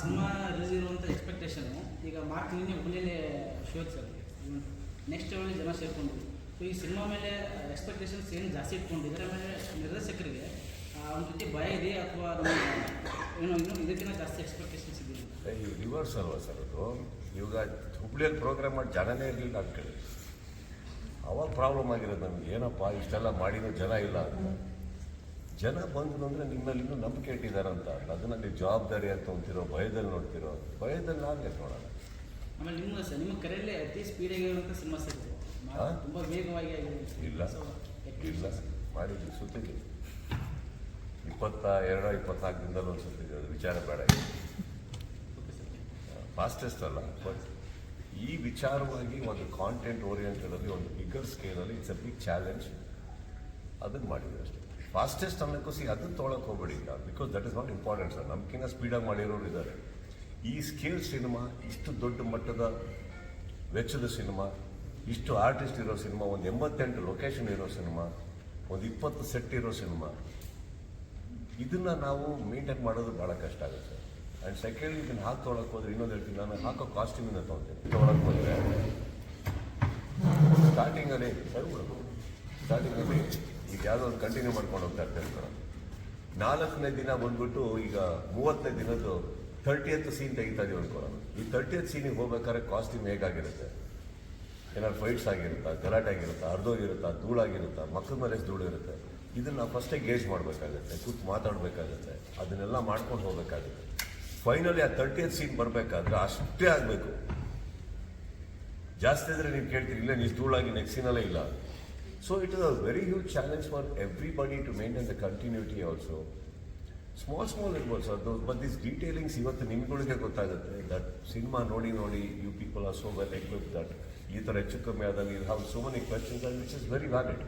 Cinema release ಇರುವಂಥ expectation ಈಗ Mark ಹುಲಿಯಲ್ಲಿ ಶೋಕ್ ಸರ್ ನೆಕ್ಸ್ಟ್ ಒಳ್ಳೆ ಜನ ಸೇರಿಕೊಂಡ್ರು. ಸೊ ಈ ಸಿನಿಮಾ ಮೇಲೆ ಎಕ್ಸ್ಪೆಕ್ಟೇಷನ್ಸ್ ಏನು ಜಾಸ್ತಿ ಇಟ್ಕೊಂಡು ಇದರ ಮೇಲೆ ನಿರ್ದೇಶಕರಿಗೆ ಒಂದು ರೀತಿ ಭಯ ಇದೆ ಅಥವಾ ಏನೋ ಇನ್ನೂ ಇದಕ್ಕಿಂತ ಜಾಸ್ತಿ ಎಕ್ಸ್ಪೆಕ್ಟೇಷನ್ಸ್ ಇದೆ ರಿವರ್ಸ್ ಅಲ್ವಾ ಸರ್ ಅದು? ಇವಾಗ ಹುಬ್ಳಿಯಲ್ಲಿ ಪ್ರೋಗ್ರಾಮ್ ಮಾಡಿ ಜನನೇ ಇರಲಿಲ್ಲ ಅಂತ ಅವಾಗ ಪ್ರಾಬ್ಲಮ್ ಆಗಿರೋದು ನಮ್ಗೆ, ಏನಪ್ಪ, ಇಷ್ಟೆಲ್ಲ ಮಾಡಿರೋ ಜನ ಇಲ್ಲ ಅಂತ. ಜನ ಬಂದ್ರು ಅಂದರೆ ನಿಮ್ಮಲ್ಲಿನೂ ನಂಬಿಕೆ ಇಟ್ಟಿದ್ದಾರಂತ ಅದನ್ನ ನೀವು ಜವಾಬ್ದಾರಿ ಅಂತ ಅಂತೀರೋ ಭಯದಲ್ಲಿ ನೋಡ್ತಿರೋ ಭಯದಲ್ಲಿ ನಾನು ನೋಡೋಣ. ಆಮೇಲೆ ನಿಮ್ಮ ನಿಮ್ಮ ಕರೆಯಲ್ಲೇ ಅತಿ ಸ್ಪೀಡಾಗಿ ಇರುವಂಥ ಸಿನಿಮಾ ಸಿಗುತ್ತೆ. ತುಂಬ ವೇಗವಾಗಿ ಇಲ್ಲ. ಇಲ್ಲ. ಮಾಡಿದ್ವಿ ಸುತ್ತಿದ್ವಿ ಇಪ್ಪತ್ತ ಎರಡು ಇಪ್ಪತ್ನಾಲ್ಕು ದಿನದಲ್ಲಿ ಒಂದು ಸುತ್ತಿದ್ವಿ ಅದು ವಿಚಾರ ಬೇಡ ಫಾಸ್ಟೆಸ್ಟ್ ಅಲ್ಲ. ಬಟ್ ಈ ವಿಚಾರವಾಗಿ ಒಂದು ಕಾಂಟೆಂಟ್ ಓರಿಯೆಂಟೆಡಲ್ಲಿ ಒಂದು ಬಿಗ್ಗರ್ ಸ್ಕೇಲಲ್ಲಿ ಇಟ್ಸ್ ಅ ಬಿಗ್ ಚಾಲೆಂಜ್ ಅದನ್ನು ಮಾಡಿದ್ವಿ ಅಷ್ಟೇ. ಫಾಸ್ಟೆಸ್ಟ್ ಅನ್ನೋಕ್ಕೋಸಿ ಅದನ್ನು ತೊಗೊಳಕ್ಕೆ ಹೋಗ್ಬೇಡಿ ಈಗ because that is not important sir ನಮ್ಗಿಂತ ಸ್ಪೀಡಾಗಿ ಮಾಡಿರೋರು ಇದ್ದಾರೆ ಈ ಸ್ಕೇಲ್ ಸಿನಿಮಾ ಇಷ್ಟು ದೊಡ್ಡ ಮಟ್ಟದ ವೆಚ್ಚದ ಸಿನಿಮಾ ಇಷ್ಟು ಆರ್ಟಿಸ್ಟ್ ಇರೋ ಸಿನಿಮಾ ಒಂದು ಎಂಬತ್ತೆಂಟು ಲೊಕೇಶನ್ ಇರೋ ಸಿನಿಮಾ ಒಂದು ಇಪ್ಪತ್ತು ಸೆಟ್ ಇರೋ ಸಿನಿಮಾ ಇದನ್ನ ನಾವು ಮೇಂಟೈನ್ ಮಾಡೋದು ಭಾಳ ಕಷ್ಟ ಆಗುತ್ತೆ ಆ್ಯಂಡ್ ಸೆಕೆಂಡ್ ಇದನ್ನು ಹಾಕಿ ತೊಗೊಳಕ್ಕೆ ಹೋದ್ರೆ ಇನ್ನೊಂದು ಹೇಳ್ತೀನಿ, ನಾನು ಹಾಕೋ ಕಾಸ್ಟ್ಯೂಮಿಂದ ತೊಗೊಳ್ತೀನಿ ತೊಗೊಳಕ್ಕೆ ಹೋದ್ರೆ ಸ್ಟಾರ್ಟಿಂಗಲ್ಲಿ ಸ್ಟಾರ್ಟಿಂಗಲ್ಲಿ ಈಗ ಯಾವುದೋ ಒಂದು ಕಂಟಿನ್ಯೂ ಮಾಡ್ಕೊಂಡು ಹೋಗ್ತಾ ಇರ್ತಾರೆ ನಾಲ್ಕನೇ ದಿನ ಬಂದ್ಬಿಟ್ಟು ಈಗ ಮೂವತ್ತನೇ ದಿನದ್ದು ತರ್ಟಿಯತ್ ಸೀನ್ ತೆಗಿತಾ ಇದೀವಿ ಅನ್ಕೊಳ್ಳೋಣ ಈ ತರ್ಟಿಯತ್ ಸೀನಿಗೆ ಹೋಗ್ಬೇಕಾದ್ರೆ ಕಾಸ್ಟ್ಯೂಮ್ ಹೇಗಾಗಿರುತ್ತೆ? ಏನಾದ್ರು ಫೈಟ್ಸ್ ಆಗಿರುತ್ತಾ? ಗಲಾಟೆ ಆಗಿರುತ್ತಾ? ಅರ್ಧೋಗಿರುತ್ತಾ ಧೂಳಾಗಿರುತ್ತಾ? ಮಕ್ಕಳ ಮೇಲೆ ಧೂಳಿರುತ್ತೆ ಇದನ್ನ ನಾವು ಫಸ್ಟೇ ಗೇಜ್ ಮಾಡಬೇಕಾಗುತ್ತೆ, ಕೂತು ಮಾತಾಡಬೇಕಾಗುತ್ತೆ, ಅದನ್ನೆಲ್ಲ ಮಾಡ್ಕೊಂಡು ಹೋಗ್ಬೇಕಾಗುತ್ತೆ. ಫೈನಲಿ ಆ ತರ್ಟಿಯತ್ ಸೀನ್ ಬರಬೇಕಾದ್ರೆ ಅಷ್ಟೇ ಆಗಬೇಕು. ಜಾಸ್ತಿ ಆದರೆ ನೀವು ಕೇಳ್ತೀರಿ, ಇಲ್ಲ ನೀವು ಧೂಳಾಗಿ ನೆಕ್ಸ್ಟ್ ಸೀನಲ್ಲೇ ಇಲ್ಲ. so it is a very huge challenge for everybody to maintain the continuity also small small ಇರ್ಬೋದು ಸರ್ ಬಟ್ ದಿಸ್ ಡೀಟೇಲಿಂಗ್ಸ್ ಇವತ್ತು ನಿಮ್ಗಳಿಗೆ ಗೊತ್ತಾಗುತ್ತೆ ದಟ್ ಸಿನಿಮಾ ನೋಡಿ ನೋಡಿ you people are so well equip that ಈ ಥರ ಹೆಚ್ಚು ಕಮ್ಮಿ ಆದಾಗ ಇದು how so many questions and which is very valid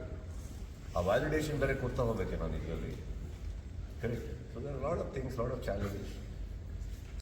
ಆ ವ್ಯಾಲಿಡೇಷನ್ ಬೇರೆ ಕೊಡ್ತಾ ಹೋಗ್ಬೇಕು ನಾನು ಇದರಲ್ಲಿ correct so there lot of things lot of challenges